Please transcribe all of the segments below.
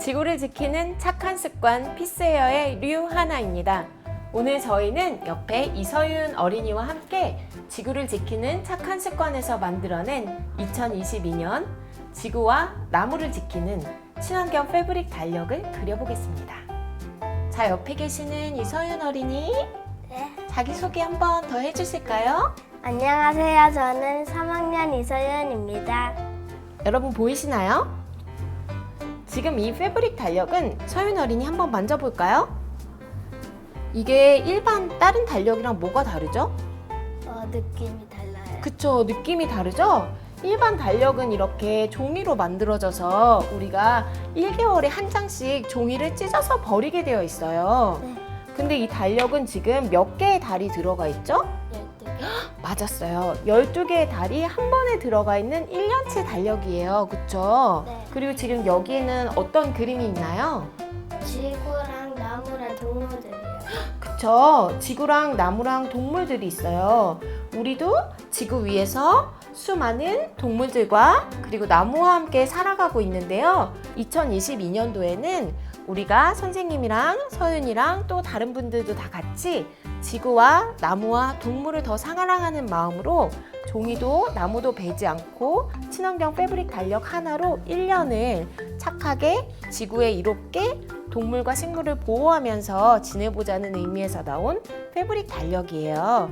지구를 지키는 착한 습관 피스헤어의 류하나입니다. 오늘 저희는 옆에 이서윤 어린이와 함께 지구를 지키는 착한 습관에서 만들어낸 2022년 지구와 나무를 지키는 친환경 패브릭 달력을 그려보겠습니다. 자, 옆에 계시는 이서윤 어린이 네. 자기소개 한번 더 해주실까요? 안녕하세요. 저는 3학년 이서연입니다. 여러분 보이시나요? 지금 이 패브릭 달력은 서윤 어린이 한번 만져볼까요? 이게 일반 다른 달력이랑 뭐가 다르죠? 어, 느낌이 달라요. 그쵸, 느낌이 다르죠? 일반 달력은 이렇게 종이로 만들어져서 우리가 1개월에 한 장씩 종이를 찢어서 버리게 되어 있어요. 네. 근데 이 달력은 지금 몇 개의 달이 들어가 있죠? 12개. 맞았어요. 12개의 달이 한 번에 들어가 있는 1년치 달력이에요. 그쵸? 네. 그리고 지금 여기에는 어떤 그림이 있나요? 지구랑 나무랑 동물들이에요. 그쵸? 지구랑 나무랑 동물들이 있어요. 우리도 지구 위에서 수많은 동물들과 그리고 나무와 함께 살아가고 있는데요. 2022년도에는 우리가 선생님이랑 서윤이랑 또 다른 분들도 다 같이 지구와 나무와 동물을 더 사랑하는 마음으로 종이도 나무도 베지 않고 친환경 패브릭 달력 하나로 1년을 착하게 지구에 이롭게 동물과 식물을 보호하면서 지내보자는 의미에서 나온 패브릭 달력이에요.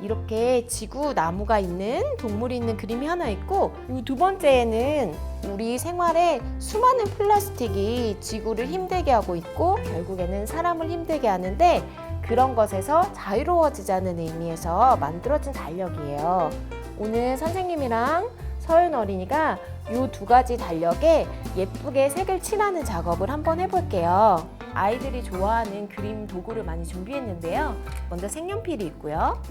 이렇게 지구 나무가 있는 동물이 있는 그림이 하나 있고 이두 번째에는 우리 생활에 수많은 플라스틱이 지구를 힘들게 하고 있고 결국에는 사람을 힘들게 하는데 그런 것에서 자유로워지자는 의미에서 만들어진 달력이에요. 오늘 선생님이랑 서윤 어린이가 이 두 가지 달력에 예쁘게 색을 칠하는 작업을 한번 해볼게요. 아이들이 좋아하는 그림 도구를 많이 준비했는데요. 먼저 색연필이 있고요.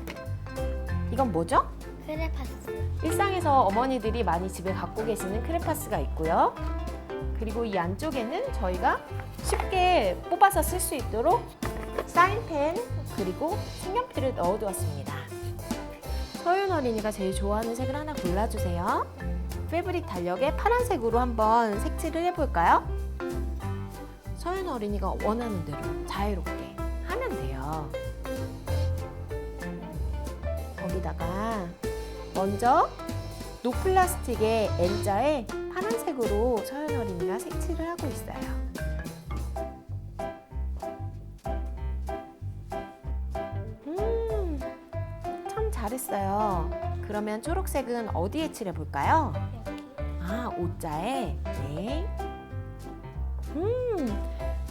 이건 뭐죠? 크레파스. 일상에서 어머니들이 많이 집에 갖고 계시는 크레파스가 있고요. 그리고 이 안쪽에는 저희가 쉽게 뽑아서 쓸 수 있도록 사인펜 그리고 색연필을 넣어두었습니다. 서윤 어린이가 제일 좋아하는 색을 하나 골라주세요. 패브릭 달력에 파란색으로 한번 색칠을 해볼까요? 서윤 어린이가 원하는 대로 자유롭게 하면 돼요. 거기다가 먼저 노플라스틱의 N자에 파란색으로 서연 어린이가 색칠을 하고 있어요. 참 잘했어요. 그러면 초록색은 어디에 칠해 볼까요? 아, 옷자에. 네. 음,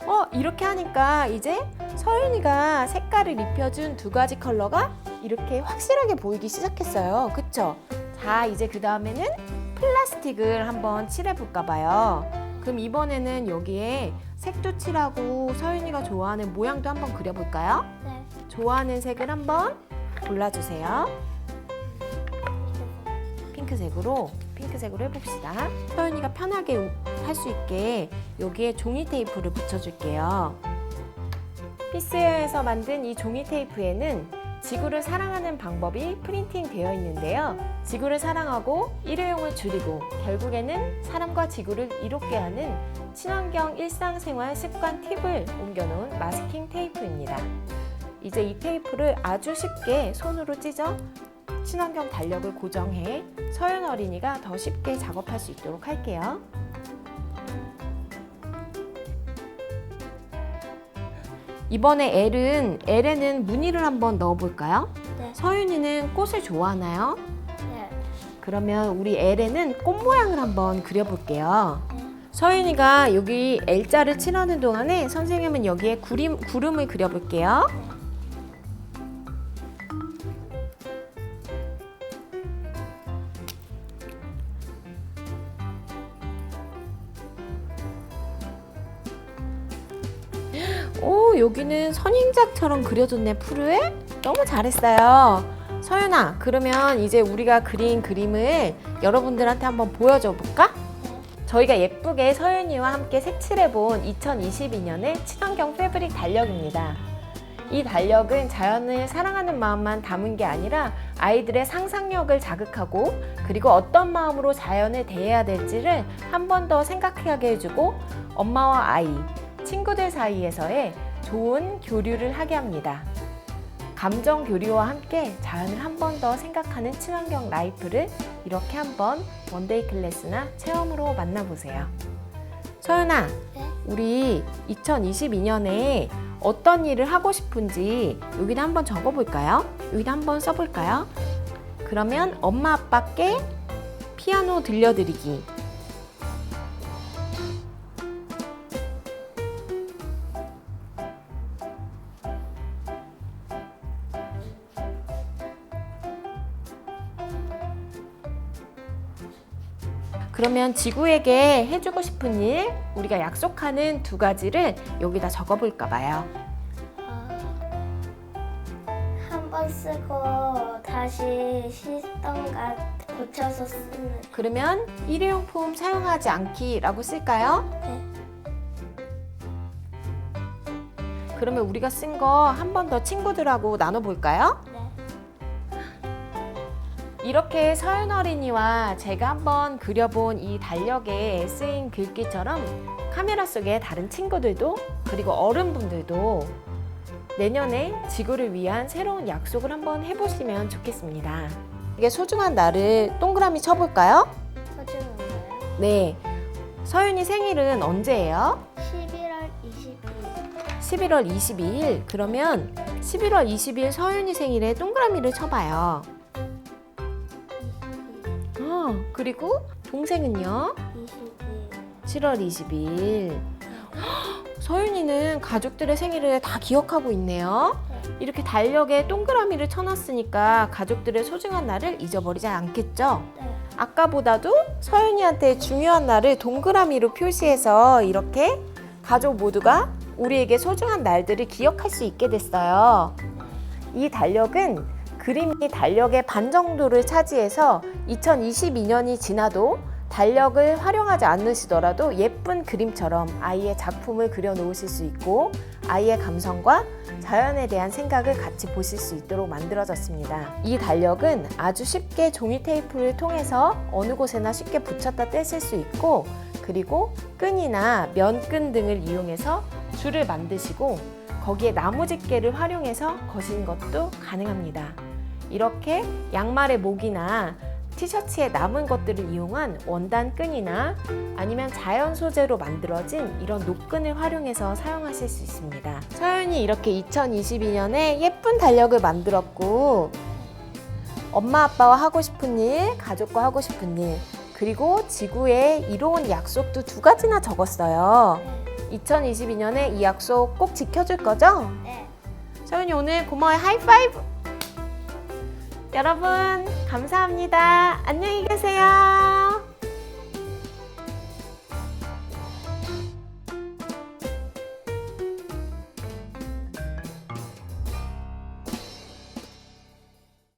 어, 이렇게 하니까 이제 서윤이가 색깔을 입혀준 두 가지 컬러가 이렇게 확실하게 보이기 시작했어요. 그쵸? 자, 이제 그 다음에는 플라스틱을 한번 칠해볼까 봐요. 그럼 이번에는 여기에 색도 칠하고 서윤이가 좋아하는 모양도 한번 그려볼까요? 네. 좋아하는 색을 한번 골라주세요. 핑크색으로 핑크색으로 해봅시다. 서윤이가 편하게 할 수 있게 여기에 종이 테이프를 붙여줄게요. 피스웨어에서 만든 이 종이 테이프에는 지구를 사랑하는 방법이 프린팅 되어 있는데요. 지구를 사랑하고 일회용을 줄이고 결국에는 사람과 지구를 이롭게 하는 친환경 일상생활 습관 팁을 옮겨놓은 마스킹 테이프입니다. 이제 이 테이프를 아주 쉽게 손으로 찢어 친환경 달력을 고정해 서윤 어린이가 더 쉽게 작업할 수 있도록 할게요. 이번에 L은 L에는 무늬를 한번 넣어볼까요? 네. 서윤이는 꽃을 좋아하나요? 네. 그러면 우리 L에는 꽃 모양을 한번 그려볼게요. 네. 서윤이가 여기 L자를 칠하는 동안에 선생님은 여기에 구름, 구름을 그려볼게요. 오, 여기는 선인장처럼 그려줬네, 푸르에? 너무 잘했어요. 서윤아, 그러면 이제 우리가 그린 그림을 여러분들한테 한번 보여줘 볼까? 저희가 예쁘게 서윤이와 함께 색칠해본 2022년의 친환경 패브릭 달력입니다. 이 달력은 자연을 사랑하는 마음만 담은 게 아니라 아이들의 상상력을 자극하고 그리고 어떤 마음으로 자연을 대해야 될지를 한 번 더 생각하게 해주고 엄마와 아이, 친구들 사이에서의 좋은 교류를 하게 합니다. 감정 교류와 함께 자연을 한 번 더 생각하는 친환경 라이프를 이렇게 한번 원데이 클래스나 체험으로 만나보세요. 서연아, 네. 우리 2022년에 어떤 일을 하고 싶은지 여기다 한번 적어볼까요? 여기다 한번 써볼까요? 그러면 엄마 아빠께 피아노 들려드리기. 그러면 지구에게 해주고 싶은 일, 우리가 약속하는 두 가지를 여기다 적어볼까 봐요. 한 번 쓰고 다시 시스템과 고쳐서 쓰는. 그러면 일회용품 사용하지 않기라고 쓸까요? 네. 그러면 우리가 쓴 거 한 번 더 친구들하고 나눠볼까요? 네. 이렇게 서연 어린이와 제가 한번 그려본 이 달력에 쓰인 글귀처럼 카메라 속에 다른 친구들도 그리고 어른분들도 내년에 지구를 위한 새로운 약속을 한번 해보시면 좋겠습니다. 이게 소중한 날을 동그라미 쳐볼까요? 소중한 거요. 네. 서윤이 생일은 언제예요? 11월 22일. 11월 22일. 그러면 11월 22일 서윤이 생일에 동그라미를 쳐봐요. 어, 그리고 동생은요? 22일. 7월 20일. 서윤이는 가족들의 생일을 다 기억하고 있네요. 이렇게 달력에 동그라미를 쳐놨으니까 가족들의 소중한 날을 잊어버리지 않겠죠? 네. 아까보다도 서윤이한테 중요한 날을 동그라미로 표시해서 이렇게 가족 모두가 우리에게 소중한 날들을 기억할 수 있게 됐어요. 이 달력은 그림이 달력의 반 정도를 차지해서 2022년이 지나도 달력을 활용하지 않으시더라도 예쁜 그림처럼 아이의 작품을 그려 놓으실 수 있고 아이의 감성과 자연에 대한 생각을 같이 보실 수 있도록 만들어졌습니다. 이 달력은 아주 쉽게 종이 테이프를 통해서 어느 곳에나 쉽게 붙였다 떼실 수 있고 그리고 끈이나 면끈 등을 이용해서 줄을 만드시고 거기에 나무 집게를 활용해서 거시는 것도 가능합니다. 이렇게 양말의 목이나 티셔츠에 남은 것들을 이용한 원단 끈이나 아니면 자연 소재로 만들어진 이런 노끈을 활용해서 사용하실 수 있습니다. 서윤이 이렇게 2022년에 예쁜 달력을 만들었고 엄마 아빠와 하고 싶은 일, 가족과 하고 싶은 일, 그리고 지구에 이로운 약속도 두 가지나 적었어요. 네. 2022년에 이 약속 꼭 지켜줄 거죠? 네. 서윤이 오늘 고마워요. 하이파이브! 여러분, 감사합니다. 안녕히 계세요.